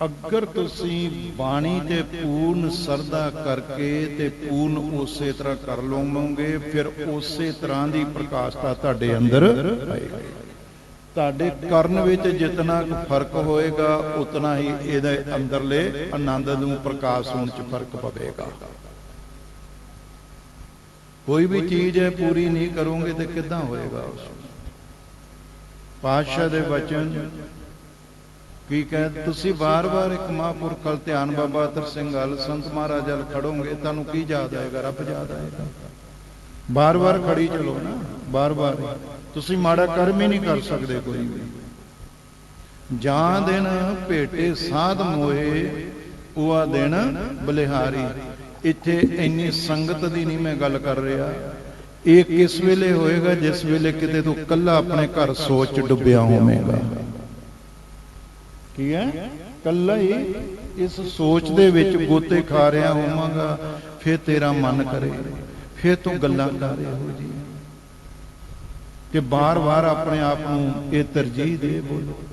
ਅਗਰ ਤੁਸੀਂ ਬਾਣੀ ਤੇ ਪੂਰਨ ਸਰਦਾ ਕਰਕੇ ਤੇ ਪੂਰਨ ਉਸੇ ਤਰ੍ਹਾਂ ਕਰ ਲਓਗੇ ਫਿਰ ਉਸੇ ਤਰ੍ਹਾਂ ਦੀ ਪ੍ਰਕਾਸ਼ਤਾ ਤੁਹਾਡੇ ਅੰਦਰ ਆਏਗੀ। ਤੁਹਾਡੇ ਕਰਨ ਵਿੱਚ ਜਿਤਨਾ ਫ਼ਰਕ ਹੋਏਗਾ, ਉਤਨਾ ਹੀ ਇਹਦੇ ਅੰਦਰਲੇ ਆਨੰਦ ਨੂੰ ਪ੍ਰਕਾਸ਼ ਹੋਣ ਚ ਫ਼ਰਕ ਪਵੇਗਾ। ਕੋਈ ਵੀ ਚੀਜ਼ ਹੈ ਪੂਰੀ ਨਹੀਂ ਕਰੋਗੇ ਤੇ ਕਿੱਦਾਂ ਹੋਏਗਾ ਉਸ ਪਾਤਸ਼ਾਹ ਦੇ ਵਚਨ ਕੀ ਕਹਿ ਤੁਸੀਂ ਵਾਰ-ਵਾਰ ਇੱਕ ਮਹਾਂਪੁਰਖ ਕਲ ਧਿਆਨ ਬਾਬਾ ਅਤਰ ਸਿੰਘ ਹਲ ਸੰਤ ਮਹਾਰਾਜ ਹਲ ਖੜੋਗੇ, ਤੁਹਾਨੂੰ ਕੀ ਯਾਦ ਆਏਗਾ? ਰੱਬ ਯਾਦ ਆਏਗਾ। ਬਾਰ-ਬਾਰ ਖੜੀ ਚਲੋ ਨਾ ਬਾਰ-ਬਾਰ ਤੁਸੀਂ ਮਾੜਾ ਕਰਮ ਹੀ ਨਹੀਂ ਕਰ ਸਕਦੇ ਕੋਈ ਵੀ। ਜਾਂ ਦਿਨ ਭੇਟੇ ਸਾਧ ਮੋਏ, ਉਆ ਦਿਨ ਬਲਿਹਾਰੀ। ਇੱਥੇ ਇੰਨੀ ਸੰਗਤ ਦੀ ਨਹੀਂ ਮੈਂ ਗੱਲ ਕਰ ਰਿਹਾ। ਇਹ ਕਿਸ ਵੇਲੇ ਹੋਏਗਾ, ਜਿਸ ਵੇਲੇ ਕਿਤੇ ਤੂੰ ਕੱਲਾ ਆਪਣੇ ਘਰ ਸੋਚ ਚ ਡੁੱਬਿਆ ਹੋਵੇਂਗਾ? ਕੀ ਹੈ? ਕੱਲਾ ਹੀ ਇਸ ਸੋਚ ਦੇ ਵਿੱਚ ਗੋਤੇ ਖਾ ਰਿਹਾ ਹੋਵਾਂਗਾ, ਫੇਰ ਤੇਰਾ ਮਨ ਕਰੇ, ਫੇਰ ਤੂੰ ਗੱਲਾਂ ਕਰ ਰਿਹਾ ਹੋ ਜੀ। ਕਿ ਬਾਰ-ਬਾਰ ਆਪਣੇ ਆਪ ਨੂੰ ਇਹ ਤਰਜੀਹ ਦੇ ਬੋਲੋ।